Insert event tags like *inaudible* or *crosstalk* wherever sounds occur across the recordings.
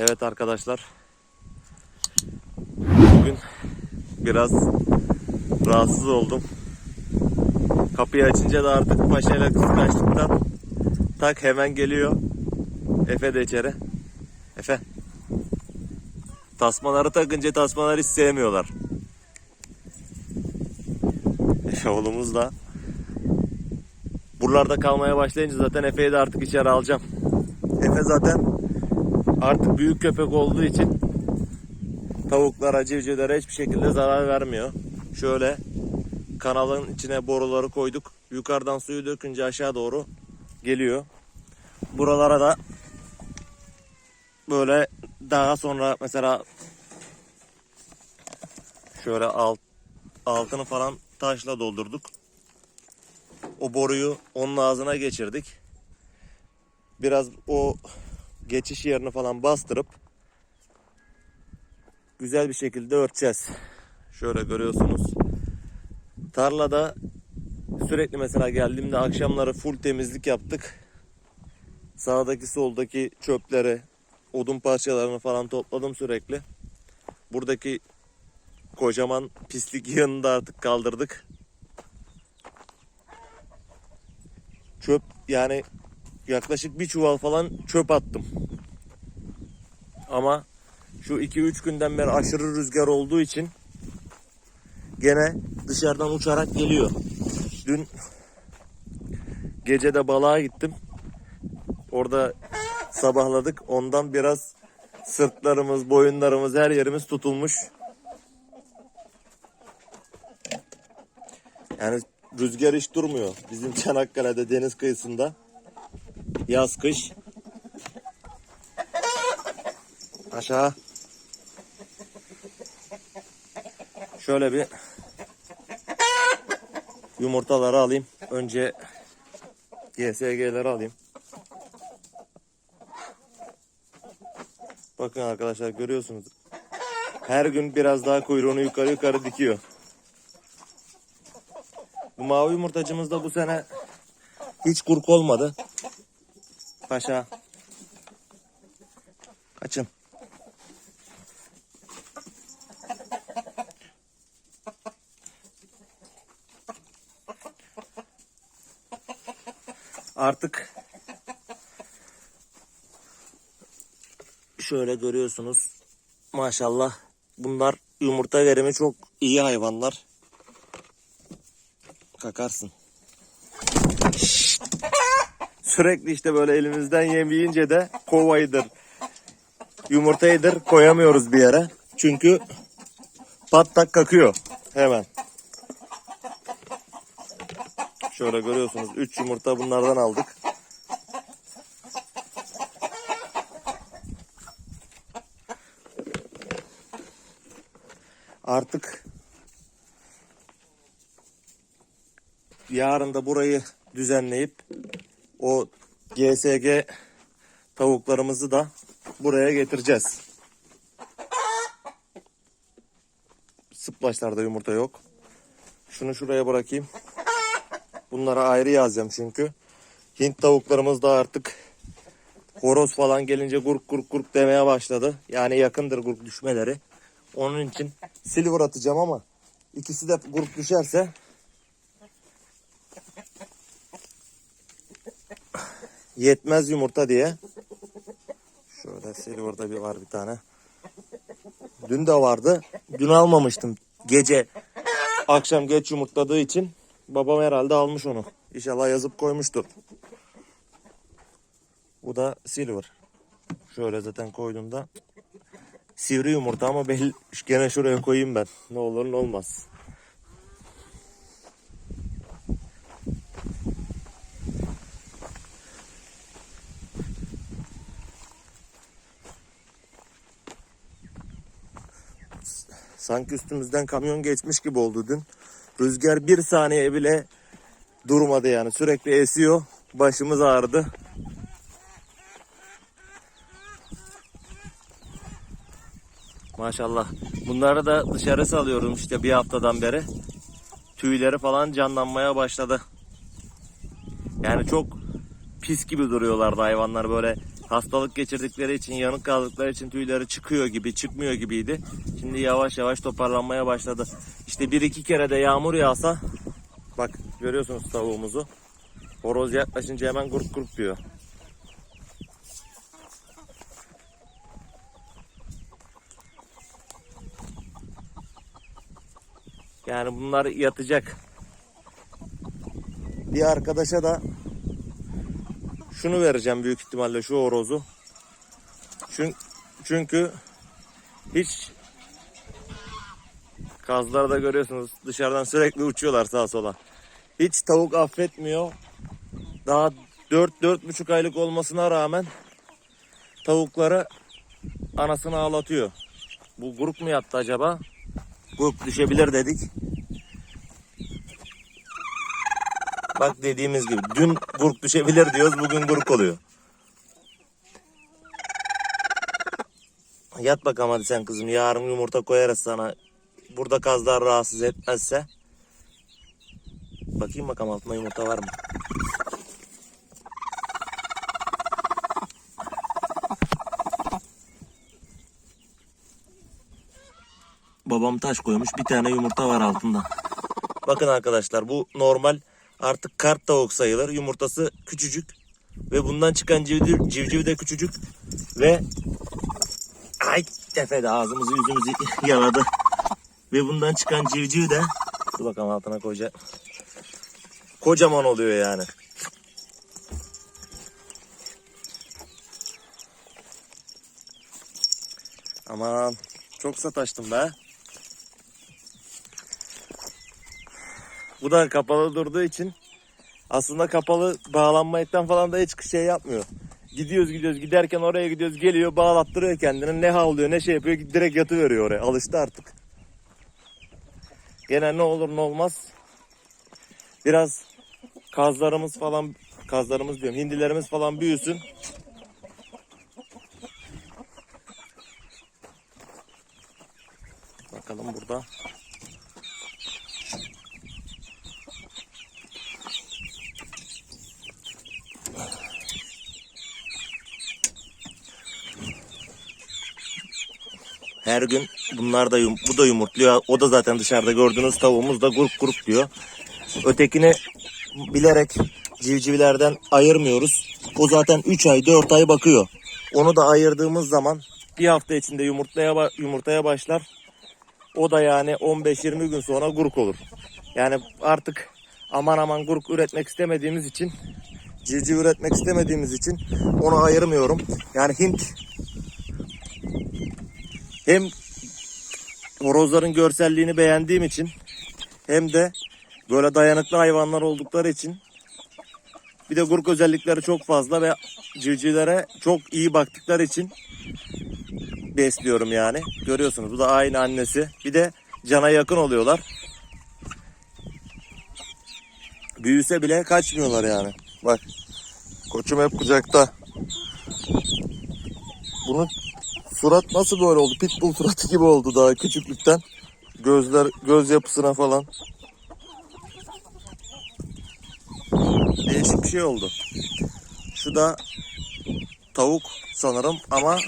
Evet arkadaşlar. Bugün biraz rahatsız oldum. Kapıyı açınca da artık paşayla kıskançlıktan tak hemen geliyor. Efe de içeri. Efe. Tasmaları takınca tasmaları hiç sevmiyorlar. Efe oğlumuz da buralarda kalmaya başlayınca zaten Efe'yi de artık içeri alacağım. Efe zaten artık büyük köpek olduğu için tavuklara, civcivlere hiçbir şekilde zarar vermiyor. Şöyle kanalın içine boruları koyduk. Yukarıdan suyu dökünce aşağı doğru geliyor. Buralara da böyle daha sonra mesela şöyle alt, altını falan taşla doldurduk. O boruyu onun ağzına geçirdik. Biraz o geçiş yerini falan bastırıp güzel bir şekilde örteceğiz. Şöyle görüyorsunuz. Tarlada sürekli mesela geldiğimde akşamları full temizlik yaptık. Sağdaki soldaki çöpleri, odun parçalarını falan topladım sürekli. Buradaki kocaman pislik yığını da artık kaldırdık. Çöp yani yaklaşık bir çuval falan çöp attım. Ama şu 2-3 günden beri aşırı rüzgar olduğu için gene dışarıdan uçarak geliyor. Dün gece de balığa gittim. Orada sabahladık. Ondan biraz sırtlarımız, boyunlarımız, her yerimiz tutulmuş. Yani rüzgar hiç durmuyor. Bizim Çanakkale'de deniz kıyısında yaz kış aşağı şöyle bir yumurtaları alayım. Önce GSG'leri alayım. Bakın arkadaşlar görüyorsunuz. Her gün biraz daha kuyruğunu yukarı yukarı dikiyor. Bu mavi yumurtacımız da bu sene hiç kurk olmadı. Paşa. Kaçın. Artık şöyle görüyorsunuz. Maşallah bunlar yumurta verimi çok iyi hayvanlar. Kakarsın. Sürekli işte böyle elimizden yem yiyince de kovayıdır, yumurtayıdır koyamıyoruz bir yere. Çünkü pat tak kakıyor hemen. Şöyle görüyorsunuz 3 yumurta bunlardan aldık. Artık yarın da burayı düzenleyip o GSG tavuklarımızı da buraya getireceğiz. Sıplaçlarda yumurta yok. Şunu şuraya bırakayım. Bunlara ayrı yazacağım çünkü. Hint tavuklarımız da artık horoz falan gelince gurk gurk gurk demeye başladı. Yani yakındır gurk düşmeleri. Onun için silver atacağım ama ikisi de gurk düşerse yetmez yumurta diye. Şöyle silver'da bir var bir tane. Dün de vardı. Dün almamıştım. Gece akşam geç yumurtladığı için babam herhalde almış onu. İnşallah yazıp koymuştur. Bu da silver. Şöyle zaten koyduğumda sivri yumurta ama belli gene şuraya koyayım ben. Ne olur ne olmaz. Sanki üstümüzden kamyon geçmiş gibi oldu dün. Rüzgar bir saniye bile durmadı yani. Sürekli esiyor. Başımız ağrıdı. Maşallah. Bunları da dışarı salıyorum işte bir haftadan beri. Tüyleri falan canlanmaya başladı. Yani çok pis gibi duruyorlardı hayvanlar böyle hastalık geçirdikleri için, yanık kaldıkları için tüyleri çıkıyor gibi, çıkmıyor gibiydi. Şimdi yavaş yavaş toparlanmaya başladı. İşte bir iki kere de yağmur yağsa, bak görüyorsunuz tavuğumuzu. Horoz yaklaşınca hemen gurk gurk diyor. Yani bunlar yatacak. Bir arkadaşa da şunu vereceğim büyük ihtimalle şu horozu. Çünkü, çünkü hiç kazları da görüyorsunuz dışarıdan sürekli uçuyorlar sağa sola. Hiç tavuk affetmiyor. Daha 4-4,5 aylık olmasına rağmen tavukları anasını ağlatıyor. Bu grup mu yattı acaba? Grup düşebilir dedik. Bak dediğimiz gibi dün gurk düşebilir diyoruz bugün gurk oluyor. Yat bakalım hadi sen kızım yarın yumurta koyarız sana. Burada kazlar rahatsız etmezse. Bakayım bakalım altında yumurta var mı? Babam taş koymuş bir tane yumurta var altında. Bakın arkadaşlar bu normal artık kart tavuk sayılır. Yumurtası küçücük ve bundan çıkan civciv, civciv de küçücük ve ay tefede ağzımızı yüzümüzü *laughs* yaladı. Ve bundan çıkan civciv de dur bakalım altına koyacak. Kocaman oluyor yani. Aman çok sataştım be. Bu da kapalı durduğu için aslında kapalı bağlanmayıktan falan da hiç şey yapmıyor. Gidiyoruz gidiyoruz giderken oraya gidiyoruz geliyor bağlattırıyor kendini ne havlıyor ne şey yapıyor direkt yatıveriyor oraya alıştı artık. Gene ne olur ne olmaz biraz kazlarımız falan kazlarımız diyorum hindilerimiz falan büyüsün. Bakalım burada. Her gün bunlar da bu da yumurtluyor. O da zaten dışarıda gördüğünüz tavuğumuz da grup grup diyor. Ötekini bilerek civcivlerden ayırmıyoruz. O zaten 3 ay 4 ay bakıyor. Onu da ayırdığımız zaman bir hafta içinde yumurtaya ba- yumurtaya başlar. O da yani 15-20 gün sonra gurk olur. Yani artık aman aman gurk üretmek istemediğimiz için civciv üretmek istemediğimiz için onu ayırmıyorum. Yani Hint hem horozların görselliğini beğendiğim için hem de böyle dayanıklı hayvanlar oldukları için bir de gurk özellikleri çok fazla ve civcivlere çok iyi baktıkları için besliyorum yani. Görüyorsunuz bu da aynı annesi. Bir de cana yakın oluyorlar. Büyüse bile kaçmıyorlar yani. Bak koçum hep kucakta. Bunun surat nasıl böyle oldu? Pitbull suratı gibi oldu daha küçüklükten. Gözler, göz yapısına falan. Değişik bir şey oldu. Şu da tavuk sanırım ama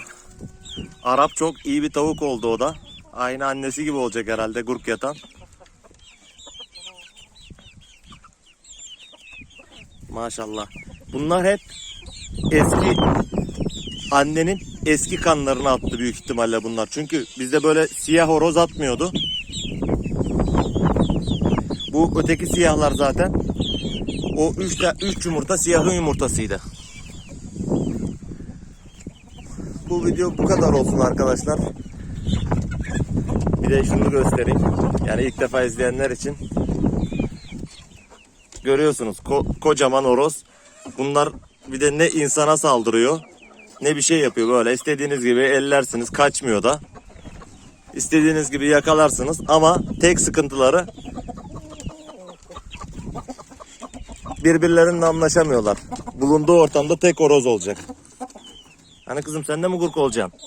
Arap çok iyi bir tavuk oldu o da. Aynı annesi gibi olacak herhalde gurk yatan. Maşallah. Bunlar hep eski annenin eski kanlarını attı büyük ihtimalle bunlar. Çünkü bizde böyle siyah horoz atmıyordu. Bu öteki siyahlar zaten. O 3 üç yumurta siyahın yumurtasıydı. Bu video bu kadar olsun arkadaşlar. Bir de şunu göstereyim. Yani ilk defa izleyenler için. Görüyorsunuz ko- kocaman horoz. Bunlar bir de ne insana saldırıyor ne bir şey yapıyor böyle. İstediğiniz gibi ellersiniz kaçmıyor da. İstediğiniz gibi yakalarsınız ama tek sıkıntıları birbirleriyle anlaşamıyorlar. Bulunduğu ortamda tek horoz olacak. Hani kızım sen de mi gurk olacaksın?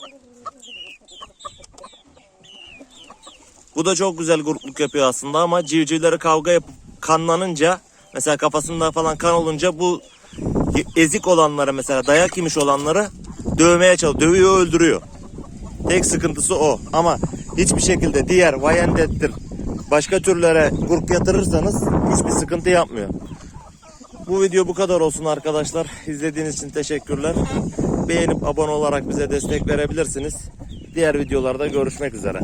Bu da çok güzel gurkluk yapıyor aslında ama civcivleri kavga yapıp kanlanınca mesela kafasında falan kan olunca bu ezik olanları mesela dayak yemiş olanları dövmeye çalışıyor. Dövüyor öldürüyor. Tek sıkıntısı o. Ama hiçbir şekilde diğer Wyandott'tir başka türlere kurk yatırırsanız hiçbir sıkıntı yapmıyor. Bu video bu kadar olsun arkadaşlar. İzlediğiniz için teşekkürler. Beğenip abone olarak bize destek verebilirsiniz. Diğer videolarda görüşmek üzere.